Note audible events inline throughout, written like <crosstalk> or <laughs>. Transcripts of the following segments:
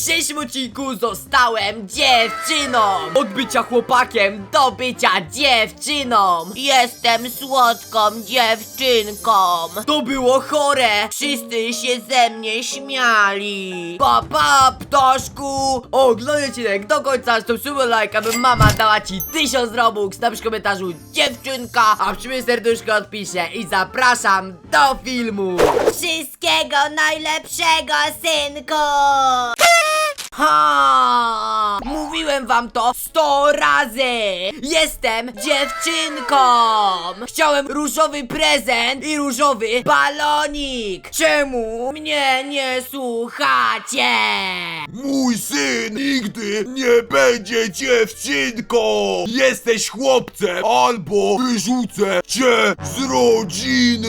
dzisiejszym odcinku zostałem dziewczyną! Od bycia chłopakiem do bycia dziewczyną! Jestem słodką dziewczynką! To było chore! Wszyscy się ze mnie śmiali! Pa, pa, ptaszku! Oglądaj odcinek do końca, suby like, aby mama dała ci tysiąc robux! Napisz w komentarzu dziewczynka, a przyjmij serduszko odpiszę i zapraszam do filmu! Wszystkiego najlepszego, synku! Ha! Mówiłem wam to sto razy! Jestem dziewczynką! Chciałem różowy prezent i różowy balonik! Czemu mnie nie słuchacie? Mój syn nigdy nie będzie dziewczynką! Jesteś chłopcem, albo wyrzucę cię z rodziny!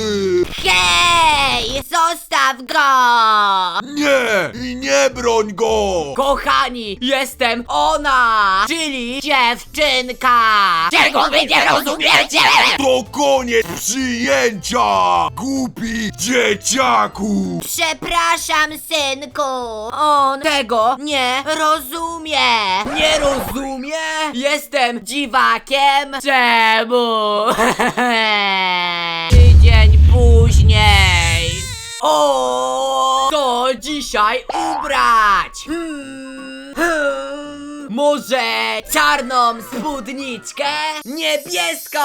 Hej! Zostaw go! Nie! I nie broń go! Kochani, jestem ona! Czyli dziewczynka! Czego wy nie rozumiecie? To koniec przyjęcia! Głupi dzieciaku! Przepraszam, synku! On tego nie rozumie! Nie rozumie? Jestem dziwakiem? Czemu? <laughs> Później. O, co dzisiaj ubrać? Hmm, hmm, może czarną spódniczkę? Niebieską!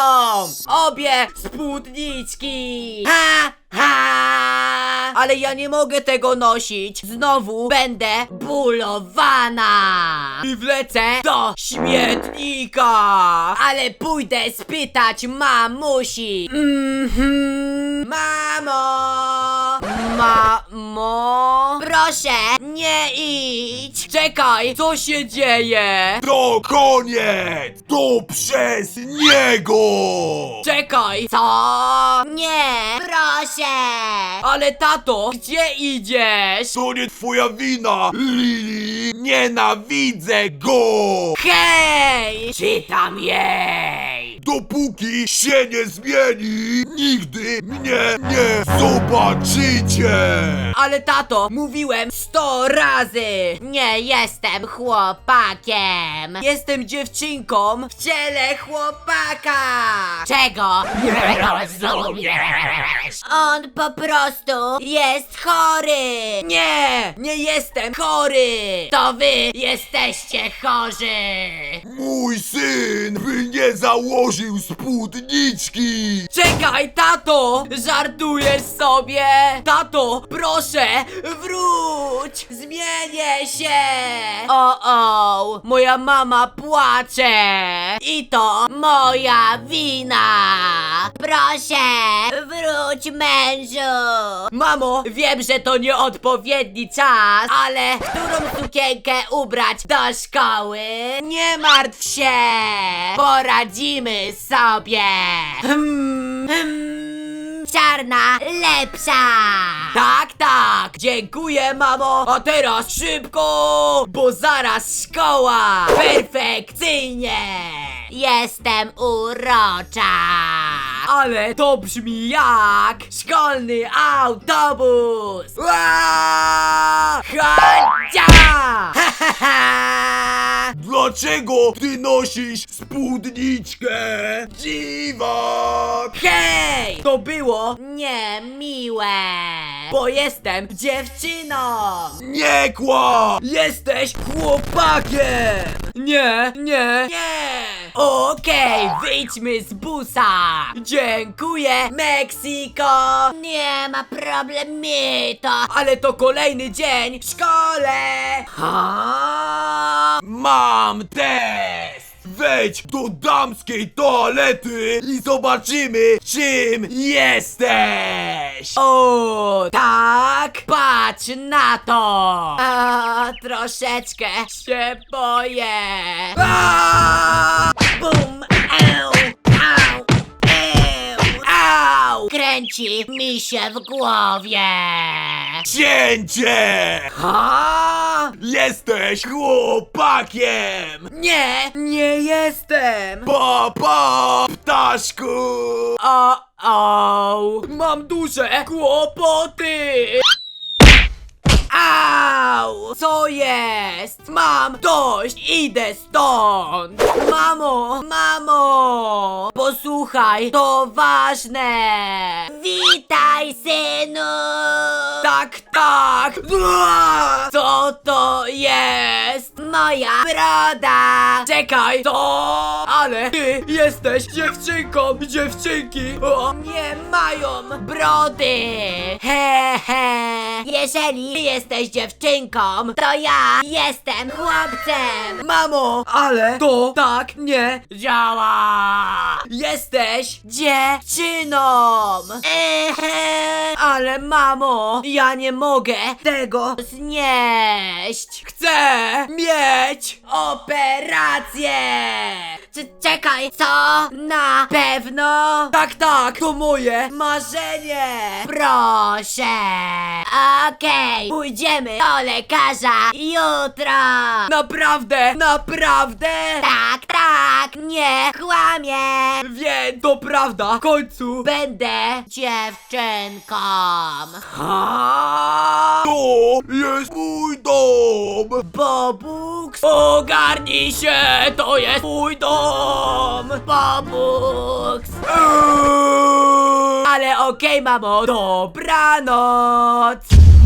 Obie spódniczki! Ha, ha! Ale ja nie mogę tego nosić. Znowu będę bulowana. I wlecę do śmietnika. Ale pójdę spytać mamusi. Mhm. Mamo! Mamo! Proszę, Nie idź! Czekaj, co się dzieje? To koniec! To przez niego! Czekaj, co? nie, proszę! Ale tato, gdzie idziesz? To nie twoja wina, Lili! Nienawidzę go! Hej! Czytam jej! Dopóki się nie zmieni, nigdy mnie nie zobaczycie! Ale tato, mówiłem sto razy! Nie jestem chłopakiem! Jestem dziewczynką w ciele chłopaka! Czego nie rozumiesz? On po prostu jest chory! Nie! Nie jestem chory! To wy jesteście chorzy! Mój syn by nie założył spódniczki! Czekaj, tato! Żartujesz sobie? Tato, proszę, wróć! Zmienię się! O, o, moja mama płacze! I to moja wina! Proszę, wróć mężu! Mamo, wiem, że to nieodpowiedni czas, ale którą sukienkę ubrać do szkoły? Nie martw się! Poradzimy sobie! Hmm, hmm. Czarna lepsza! Tak, tak! Dziękuję, mamo! A teraz szybko! Bo zaraz szkoła! Perfekcyjnie! Jestem urocza! Ale to brzmi jak szkolny autobus! Ua! Chodźcia! <laughs> Dlaczego ty nosisz spódniczkę? Dziwak! Hej! To było, Niemiłe! bo jestem dziewczyną! Nie kła! Jesteś chłopakiem! Nie, nie, nie! Okej, wyjdźmy z busa! Dziękuję, Meksiko! Nie ma problemu, Ale to kolejny dzień w szkole! Ha? Mam test! Wejdź do damskiej toalety i zobaczymy, czym jesteś! O, tak? Patrz na to! A, troszeczkę się boję! Bum! Au! Au! Eł! Au! Kręci mi się w głowie! Cięcie! Ha? Jesteś chłopakiem! Nie, nie jestem! Pa, pa, ptaszku! O, o, mam duże kłopoty! Au! Co jest? Mam dość! Idę stąd! Mamo! Mamo! Posłuchaj, to ważne! Witaj, synu! Tak, tak! Co to jest? Moja broda! Czekaj, to... Ale ty jesteś dziewczynką, dziewczynki o, nie mają brody! He, he. Jeżeli jesteś dziewczynką, to ja jestem chłopcem! Mamo, ale to tak nie działa! Jesteś dziewczyną! Ehe. <laughs> Ale mamo, ja nie mogę tego znieść! Chcę mieć operację! C- Czekaj, co? Na pewno? Tak, tak, to moje marzenie! Proszę! Okej, pójdziemy do lekarza jutro! Naprawdę, naprawdę! Tak, tak, nie kłamie! Wiem, to prawda, w końcu Będę dziewczynką! Ha! To jest mój dom! Bobux! Ogarnij się! To jest mój dom! Bobux! Eee! Ale okej, mamo, dobranoc!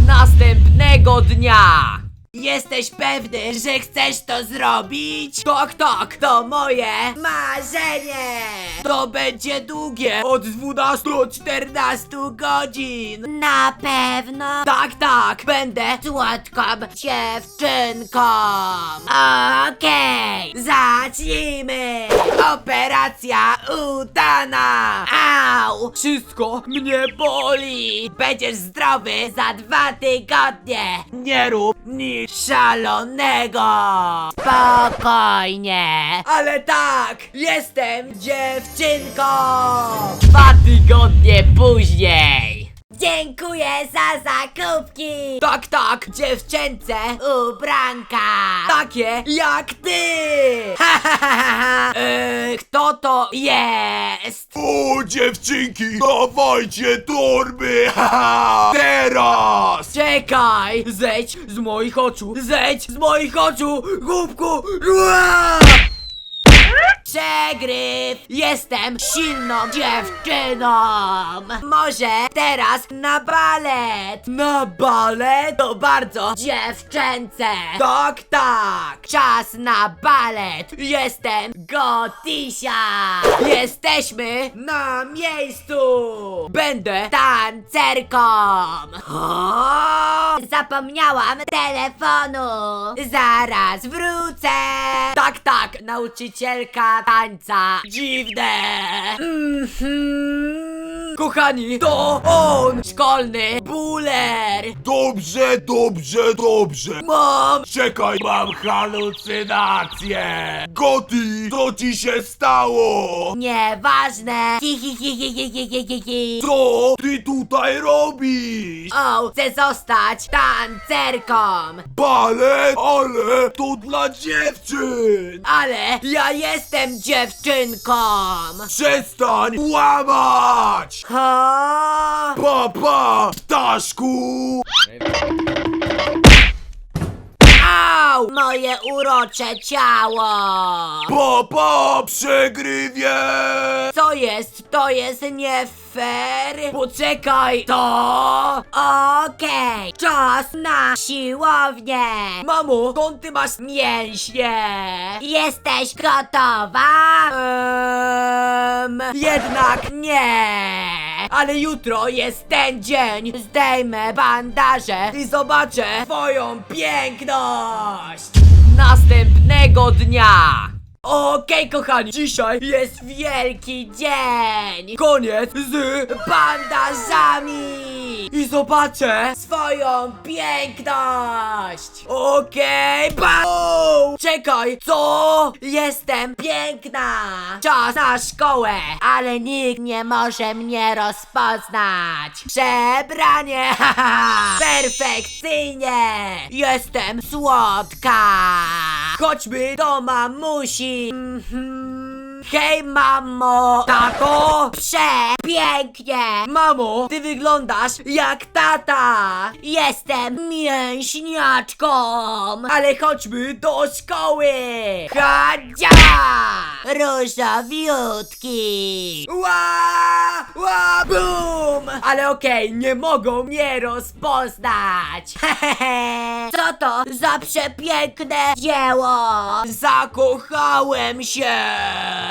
Następnego dnia! Jesteś pewny, że chcesz to zrobić? Tak, tak, to moje marzenie! To będzie długie, od 12 do 14 godzin! Na pewno Tak, tak, będę słodką dziewczynką! Okej, zacznijmy! Operacja udana! Au! Wszystko mnie boli! Będziesz zdrowy za dwa tygodnie! Nie rób nic szalonego! Spokojnie! Ale tak, jestem dziewczynką! Dwa tygodnie później! Dziękuję za zakupki! Tak, tak, dziewczęce Ubranka! Takie jak ty! Ha, ha, ha, ha, ha. Kto to jest? O, dziewczynki, dawajcie torby! Haha! <laughs> Teraz! Czekaj! Zejdź z moich oczu! Zejdź z moich oczu! Głupku! Ua! Przegryw! Jestem silną dziewczyną! Może teraz na balet! Na balet? To bardzo dziewczęce! Tak, tak! Czas na balet! Jestem Gotisia! Jesteśmy na miejscu! Będę tancerką! Zapomniałam telefonu! Zaraz wrócę! Tak, tak, nauczycielka. Dziwne! Mhm. Kochani, to on! Szkolny buler! Dobrze, dobrze, dobrze! Mam! Czekaj, mam halucynację! Goti, co ci się stało? Nieważne! Hi, hi, hi, hi, hi, hi, hi, hi, hi. Co ty tutaj robisz? O, chcę zostać tancerką! Balet, ale to dla dziewczyn! Ale ja jestem dziewczynką! Przestań łamać! Ha? Papa, ptaszku! Au! Moje urocze ciało! Papa, przegrywie! Co jest? To jest nie fair! Poczekaj! To... Okej! Czas na... Siłownię! Mamo, skąd ty masz mięśnie? Jesteś gotowa? Jednak nie! Ale jutro jest ten dzień! Zdejmę bandaże i zobaczę twoją piękność! Następnego dnia! Okej, kochani, dzisiaj jest wielki dzień! Koniec z bandażami! I zobaczę swoją piękność! Okej, okay, Czekaj, co? Jestem piękna! Czas na szkołę! Ale nikt nie może mnie rozpoznać! Przebranie! <laughs> haha, Perfekcyjnie! Jestem słodka! Chodźmy do mamusi! Mhm. Hej, mamo! Tato! Przepięknie! Mamo, ty wyglądasz jak tata! Jestem mięśniaczką! Ale chodźmy do szkoły! Chadzia! Różowiutki! Ła! Ła! Bum! Ale okej, nie mogą mnie rozpoznać! Hehehe! <laughs> Co to za przepiękne dzieło? Zakochałem się!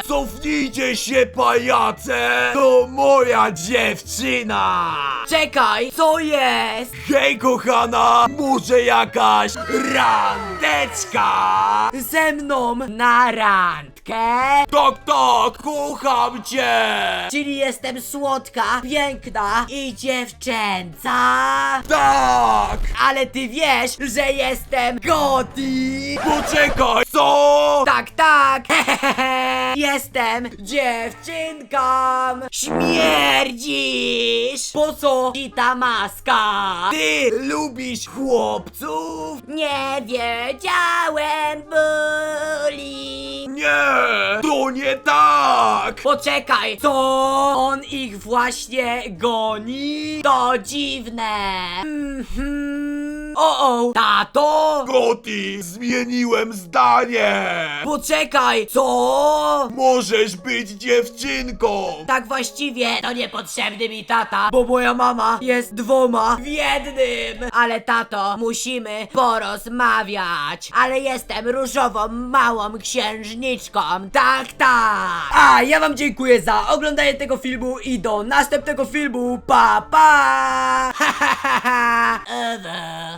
Cofnijcie się, pajace! To moja dziewczyna! Czekaj, co jest? Hej, kochana! Może jakaś randeczka? Ze mną na randkę? Tak, tak! Kocham cię! Czyli jestem słodka, piękna i dziewczęca? Tak! Ale ty wiesz, że jestem Goti! Poczekaj, co? Tak, tak! <laughs> Jestem dziewczynką! Śmierdzisz! Po co ci ta maska? Ty lubisz chłopców? Nie wiedziałem, Buli! Nie! To nie tak! Poczekaj, co? On ich właśnie goni? To dziwne! Mhm. O, o, tato? Goti, zmieniłem zdanie! Poczekaj, co? Możesz być dziewczynką! Tak właściwie to niepotrzebny mi tata, bo moja mama jest dwoma w jednym. Ale tato, musimy porozmawiać. Ale jestem różową małą księżniczką. Tak, tak. A ja wam dziękuję za oglądanie tego filmu i do następnego filmu. Pa, pa. <laughs> Ewa.